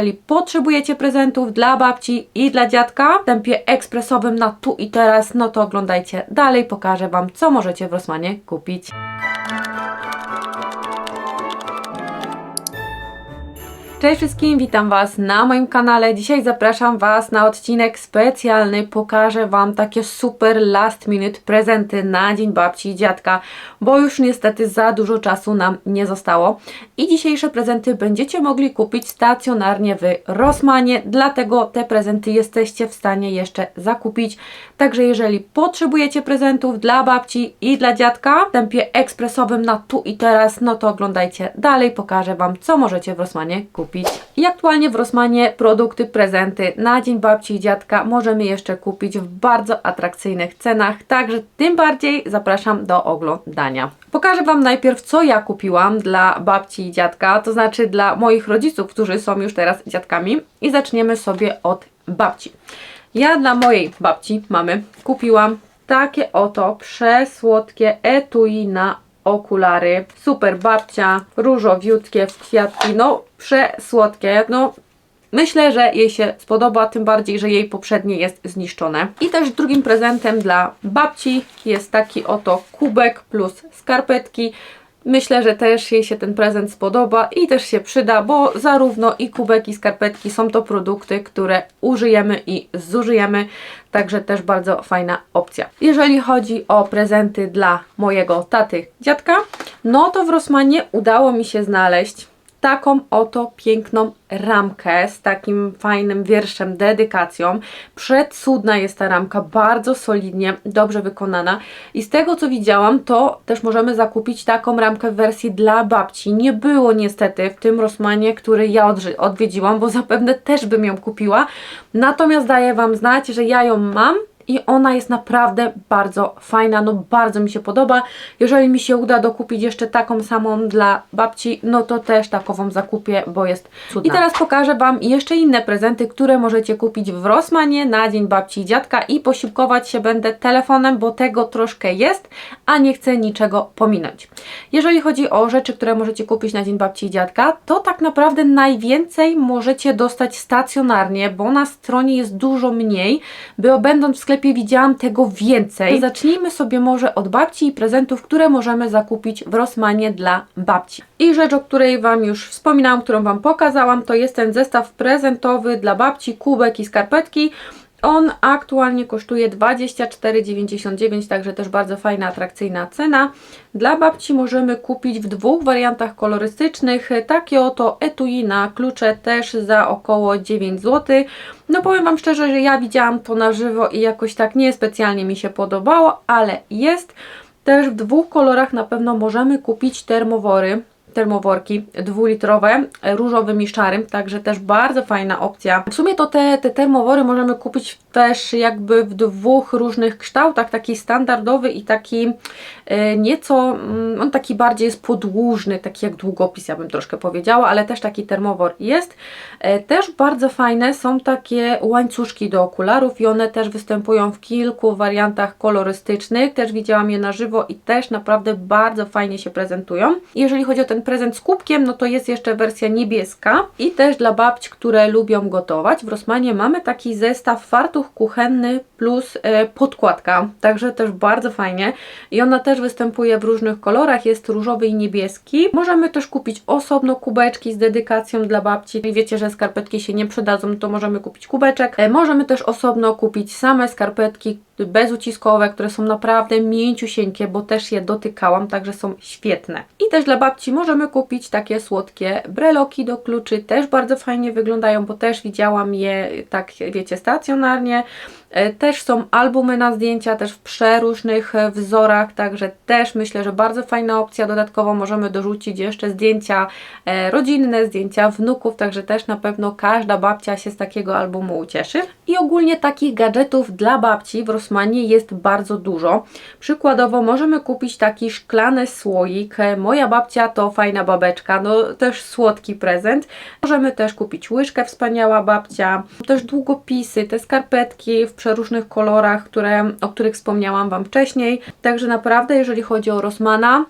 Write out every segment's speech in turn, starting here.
jeżeli potrzebujecie prezentów dla babci i dla dziadka w tempie ekspresowym na tu i teraz, no to oglądajcie dalej, pokażę Wam, co możecie w Rossmanie kupić. Cześć wszystkim, witam Was na moim kanale. Dzisiaj zapraszam Was na odcinek specjalny. Pokażę Wam takie super last minute prezenty na Dzień Babci i Dziadka, bo już niestety za dużo czasu nam nie zostało. I dzisiejsze prezenty będziecie mogli kupić stacjonarnie w Rossmanie, dlatego te prezenty jesteście w stanie jeszcze zakupić. Także jeżeli potrzebujecie prezentów dla babci i dla dziadka w tempie ekspresowym na tu i teraz, no to oglądajcie dalej, pokażę Wam, co możecie w Rossmanie kupić. I aktualnie w Rossmanie produkty, prezenty na Dzień Babci i Dziadka możemy jeszcze kupić w bardzo atrakcyjnych cenach, także tym bardziej zapraszam do oglądania. Pokażę Wam najpierw, co ja kupiłam dla babci i dziadka, to znaczy dla moich rodziców, którzy są już teraz dziadkami i zaczniemy sobie od babci. Ja dla mojej babci, mamy, kupiłam takie oto przesłodkie etui na okulary. Super babcia, różowiutkie kwiatki, no przesłodkie, no Myślę, że jej się spodoba, tym bardziej, że jej poprzednie jest zniszczone. I też drugim prezentem dla babci jest taki oto kubek plus skarpetki. Myślę, że też jej się ten prezent spodoba i też się przyda, bo zarówno i kubek i skarpetki są to produkty, które użyjemy i zużyjemy, także też bardzo fajna opcja. Jeżeli chodzi o prezenty dla mojego taty, dziadka, no to w Rossmanie udało mi się znaleźć taką oto piękną ramkę z takim fajnym wierszem, dedykacją. Przecudna jest ta ramka, bardzo solidnie, dobrze wykonana. I z tego co widziałam, to też możemy zakupić taką ramkę w wersji dla babci. Nie było niestety w tym Rossmanie, który ja odwiedziłam, bo zapewne też bym ją kupiła. Natomiast daję Wam znać, że ja ją mam i ona jest naprawdę bardzo fajna, no bardzo mi się podoba. Jeżeli mi się uda dokupić jeszcze taką samą dla babci, no to też takową zakupię, bo jest cudna. I teraz pokażę Wam jeszcze inne prezenty, które możecie kupić w Rossmanie na Dzień Babci i Dziadka i posiłkować się będę telefonem, bo tego troszkę jest, a nie chcę niczego pominąć. Jeżeli chodzi o rzeczy, które możecie kupić na Dzień Babci i Dziadka, to tak naprawdę najwięcej możecie dostać stacjonarnie, bo na stronie jest dużo mniej, by będąc w sklepie widziałam tego więcej. Zacznijmy sobie może od babci i prezentów, które możemy zakupić w Rossmanie dla babci. I rzecz, o której Wam już wspominałam, którą Wam pokazałam, to jest ten zestaw prezentowy dla babci, kubek i skarpetki. On aktualnie kosztuje 24,99, także też bardzo fajna, atrakcyjna cena. Dla babci możemy kupić w dwóch wariantach kolorystycznych. Takie oto etui na klucze też za około 9 zł. No powiem Wam szczerze, że ja widziałam to na żywo i jakoś tak niespecjalnie mi się podobało, ale jest. Też w dwóch kolorach na pewno możemy kupić termowory termoworki dwulitrowe, różowym i szarym, także też bardzo fajna opcja. W sumie to te, te termowory możemy kupić też jakby w dwóch różnych kształtach, taki standardowy i taki e, nieco, mm, on taki bardziej jest podłużny, taki jak długopis, ja bym troszkę powiedziała, ale też taki termowor jest. E, też bardzo fajne są takie łańcuszki do okularów i one też występują w kilku wariantach kolorystycznych, też widziałam je na żywo i też naprawdę bardzo fajnie się prezentują. Jeżeli chodzi o ten prezent z kubkiem, no to jest jeszcze wersja niebieska i też dla babci, które lubią gotować. W Rossmanie mamy taki zestaw fartuch kuchenny plus e, podkładka, także też bardzo fajnie i ona też występuje w różnych kolorach, jest różowy i niebieski. Możemy też kupić osobno kubeczki z dedykacją dla babci. I wiecie, że skarpetki się nie przydadzą, to możemy kupić kubeczek. E, możemy też osobno kupić same skarpetki bezuciskowe, które są naprawdę mięciusieńkie, bo też je dotykałam, także są świetne. I też dla babci możemy kupić takie słodkie breloki do kluczy, też bardzo fajnie wyglądają, bo też widziałam je tak, wiecie, stacjonarnie. E, też są albumy na zdjęcia, też w przeróżnych e, wzorach, także też myślę, że bardzo fajna opcja. Dodatkowo możemy dorzucić jeszcze zdjęcia e, rodzinne, zdjęcia wnuków, także też na pewno każda babcia się z takiego albumu ucieszy. I ogólnie takich gadżetów dla babci w Rossmanie jest bardzo dużo. Przykładowo możemy kupić taki szklany słoik. Moja babcia to fajna babeczka, no też słodki prezent. Możemy też kupić łyżkę, wspaniała babcia, też długopisy, te skarpetki w przeróżnych kolorach, które, o których wspomniałam Wam wcześniej. Także naprawdę, jeżeli chodzi o Rossmana,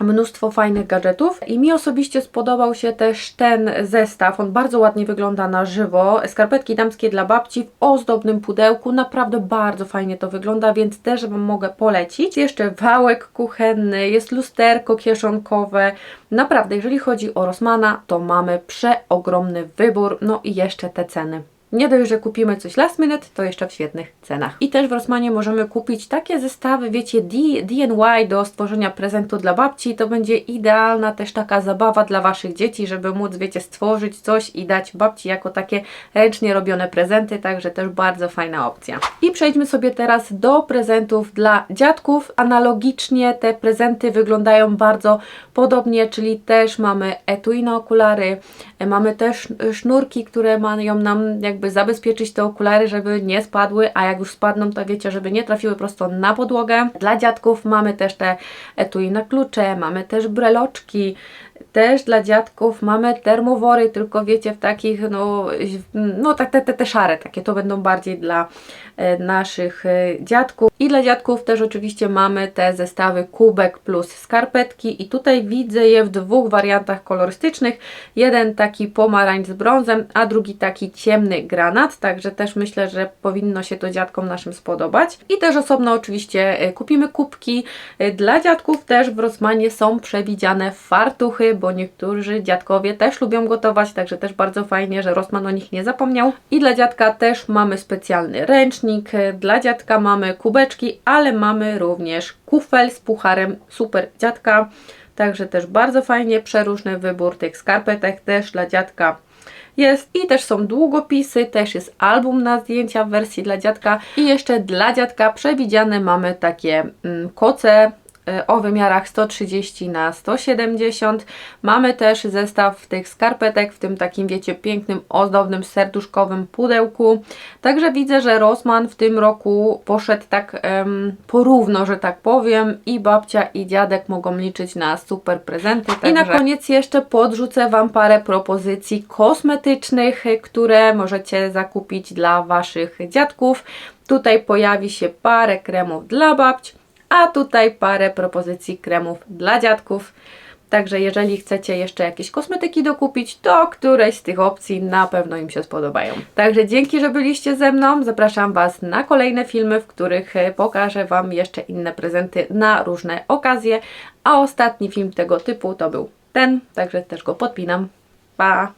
mnóstwo fajnych gadżetów i mi osobiście spodobał się też ten zestaw, on bardzo ładnie wygląda na żywo, skarpetki damskie dla babci w ozdobnym pudełku, naprawdę bardzo fajnie to wygląda, więc też Wam mogę polecić. Jeszcze wałek kuchenny, jest lusterko kieszonkowe, naprawdę jeżeli chodzi o Rossmana, to mamy przeogromny wybór, no i jeszcze te ceny. Nie dość, że kupimy coś last minute, to jeszcze w świetnych cenach. I też w Rossmanie możemy kupić takie zestawy, wiecie, DIY do stworzenia prezentu dla babci. To będzie idealna też taka zabawa dla Waszych dzieci, żeby móc, wiecie, stworzyć coś i dać babci jako takie ręcznie robione prezenty, także też bardzo fajna opcja. I przejdźmy sobie teraz do prezentów dla dziadków. Analogicznie te prezenty wyglądają bardzo podobnie, czyli też mamy etui na okulary, e, mamy też sznurki, które mają nam jakby zabezpieczyć te okulary, żeby nie spadły, a jak już spadną, to wiecie, żeby nie trafiły prosto na podłogę. Dla dziadków mamy też te etui na klucze, mamy też breloczki, też dla dziadków mamy termowory, tylko wiecie, w takich, no, no tak, te, te, te szare takie, to będą bardziej dla e, naszych e, dziadków. I dla dziadków też oczywiście mamy te zestawy kubek plus skarpetki i tutaj widzę je w dwóch wariantach kolorystycznych. Jeden taki pomarańcz z brązem, a drugi taki ciemny granat, także też myślę, że powinno się to dziadkom naszym spodobać. I też osobno oczywiście e, kupimy kubki. Dla dziadków też w Rossmanie są przewidziane fartuchy, bo niektórzy dziadkowie też lubią gotować, także też bardzo fajnie, że Rossman o nich nie zapomniał. I dla dziadka też mamy specjalny ręcznik, dla dziadka mamy kubeczki, ale mamy również kufel z pucharem super dziadka, także też bardzo fajnie, przeróżny wybór tych skarpetek też dla dziadka jest. I też są długopisy, też jest album na zdjęcia w wersji dla dziadka. I jeszcze dla dziadka przewidziane mamy takie mm, koce o wymiarach 130 na 170. Mamy też zestaw tych skarpetek w tym takim, wiecie, pięknym, ozdobnym, serduszkowym pudełku. Także widzę, że Rossmann w tym roku poszedł tak porówno, że tak powiem i babcia i dziadek mogą liczyć na super prezenty. I na koniec jeszcze podrzucę Wam parę propozycji kosmetycznych, które możecie zakupić dla Waszych dziadków. Tutaj pojawi się parę kremów dla babci, a tutaj parę propozycji kremów dla dziadków. Także jeżeli chcecie jeszcze jakieś kosmetyki dokupić, to któreś z tych opcji na pewno im się spodobają. Także dzięki, że byliście ze mną. Zapraszam Was na kolejne filmy, w których e, pokażę Wam jeszcze inne prezenty na różne okazje. A ostatni film tego typu to był ten, także też go podpinam. Pa!